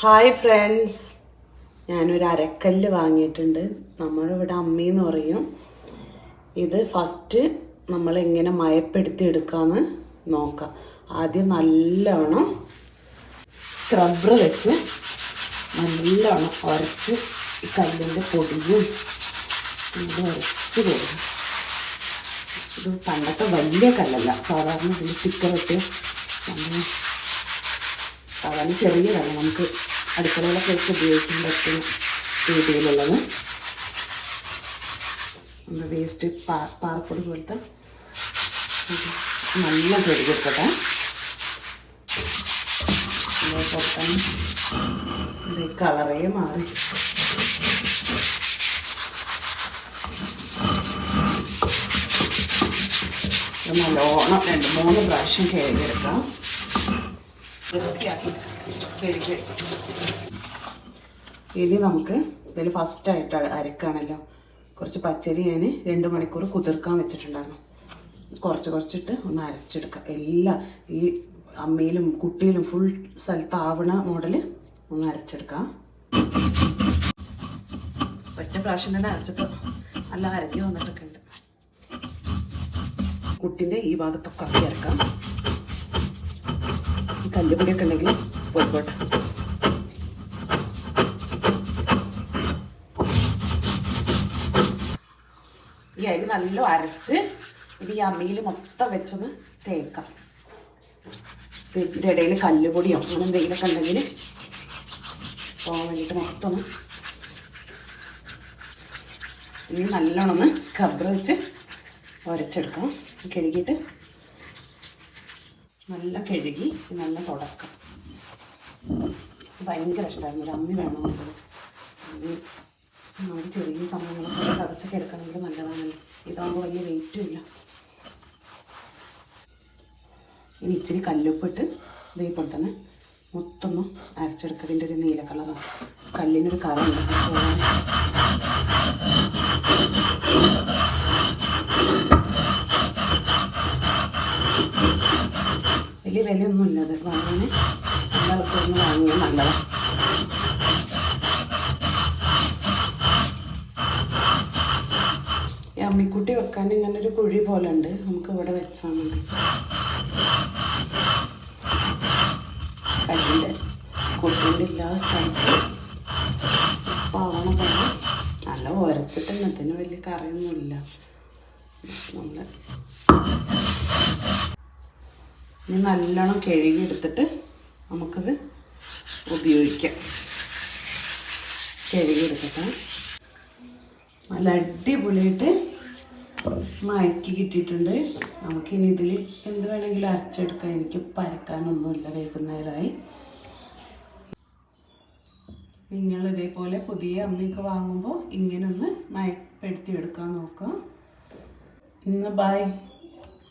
Hi friends ഞാനൊരു അരക്കല്ല് വാങ്ങിയിട്ടുണ്ട്. നമ്മളിവിടെ അമ്മി അമ്മയെന്ന് പറയും. ഇത് ഫസ്റ്റ് നമ്മൾ എങ്ങനെ മയപ്പെടുത്തി എടുക്കാമെന്ന് നോക്കാം. ആദ്യം നല്ലോണം സ്ക്രബ്ബർ വെച്ച് നല്ലോണം ഉരച്ച് ഈ കല്ലിന്റെ പൊടിയും ഇത് ഉരച്ച് പോകും ഇത് പണ്ടത്തെ വലിയ കല്ലല്ല. സാധാരണ ഇതിൽ സ്റ്റിക്കർ ഇട്ട് സാധാരണ ചെറിയതാണ്. നമുക്ക് അടുക്കളയിലൊക്കെ വെച്ച് ഉപയോഗിക്കാൻ പറ്റുന്ന രീതിയിലുള്ളത്. നമ്മുടെ വേസ്റ്റ് പാ പാറപ്പൊടി പോലത്തെ നല്ല തന്നെ ഇതിന്റെ കളറേ മാറി. നല്ലോണം രണ്ട് മൂന്ന് പ്രാവശ്യം കഴുകിയെടുക്കാം. ഇനി നമുക്ക് ഇതിൽ ഫസ്റ്റായിട്ട് അരക്കാണല്ലോ. കുറച്ച് പച്ചരി ഞാൻ രണ്ട് മണിക്കൂർ കുതിർക്കാൻ വെച്ചിട്ടുണ്ടായിരുന്നു. കുറച്ച് കുറച്ചിട്ട് ഒന്ന് അരച്ചെടുക്കുക എല്ലാം ഈ അമ്മയിലും കുട്ടിയിലും ഫുൾ സ്ഥലത്താവണ മോഡൽ ഒന്ന് അരച്ചെടുക്കാം. ഒറ്റ പ്രാവശ്യം തന്നെ അരച്ചപ്പോൾ നല്ല അരക്കി വന്നിട്ടൊക്കെ ഉണ്ട്. കുട്ടിന്റെ ഈ ഭാഗത്തൊക്കെ അരക്കാം. കല്ലുപൊടിയൊക്കെ ഉണ്ടെങ്കിൽ പോയിക്കോട്ടെ. ഈ അരി നല്ല അരച്ച് ഇത് ഈ അമ്മിയിൽ മൊത്തം വെച്ചൊന്ന് തേക്കാം. ഇതിന്റെ ഇടയിൽ കല്ലുപൊടിയോ അങ്ങനെ എന്തെങ്കിലുമൊക്കെ ഉണ്ടെങ്കിൽ പോകാൻ വേണ്ടിയിട്ട് മൊത്തം ഇനി നല്ലോണം ഒന്ന് സ്ക്രബർ വെച്ച് ഉരച്ചെടുക്കാം കഴുകിയിട്ട് നല്ല കഴുകി നല്ല തുടക്കം. ഭയങ്കര ഇഷ്ടമായിരുന്നു ഒരു അമ്മി വേണമെന്നുള്ളത് അമ്മി നമ്മൾ ചെറിയ സമയങ്ങളൊക്കെ ചതച്ചൊക്കെ എടുക്കണമെങ്കിൽ നല്ലതാണല്ലോ. ഇതാകുമ്പോൾ വലിയ വെയിറ്റും ഇല്ല. ഇനി ഇച്ചിരി കല്ലുപ്പിട്ട് ഇതേപോലെ തന്നെ മൊത്തം ഒന്ന് അരച്ചെടുക്കതിന്റെ ഒരു നീല കളറാണ്. കല്ലിനൊരു കറുണ്ട് വലിയ വിലയൊന്നുമില്ല. അത് വാങ്ങാൻ എല്ലാവർക്കും വാങ്ങിയാൽ നല്ലതാണ് ഈ അമ്മിക്കുട്ടി വെക്കാൻ ഇങ്ങനൊരു കുഴി പോലെ ഉണ്ട് നമുക്ക് ഇവിടെ വെച്ചാൽ മതി. കല്ലിന്റെ കുട്ടീന്റെ എല്ലാ സ്ഥലത്തും പാവണ പോലെ നല്ല ഉരച്ചിട്ടുണ്ട് അതിന് വലിയ കറിയൊന്നുമില്ല. നമ്മൾ ഇനി നല്ലോണം കഴുകി എടുത്തിട്ട് നമുക്കത് ഉപയോഗിക്കാം. കഴുകി എടുക്കട്ടെ നല്ല അടിപൊളിയായിട്ട് മയക്കി കിട്ടിയിട്ടുണ്ട്. നമുക്കിനി ഇതിൽ എന്ത് വേണമെങ്കിലും അരച്ചെടുക്കാം. എനിക്ക് പരക്കാനൊന്നുമില്ല വൈകുന്നേരമായി. നിങ്ങൾ ഇതേപോലെ പുതിയ അമ്മയൊക്കെ വാങ്ങുമ്പോൾ ഇങ്ങനെ ഒന്ന് മയപ്പെടുത്തി എടുക്കാൻ നോക്കാം ഇന്ന് ബൈ.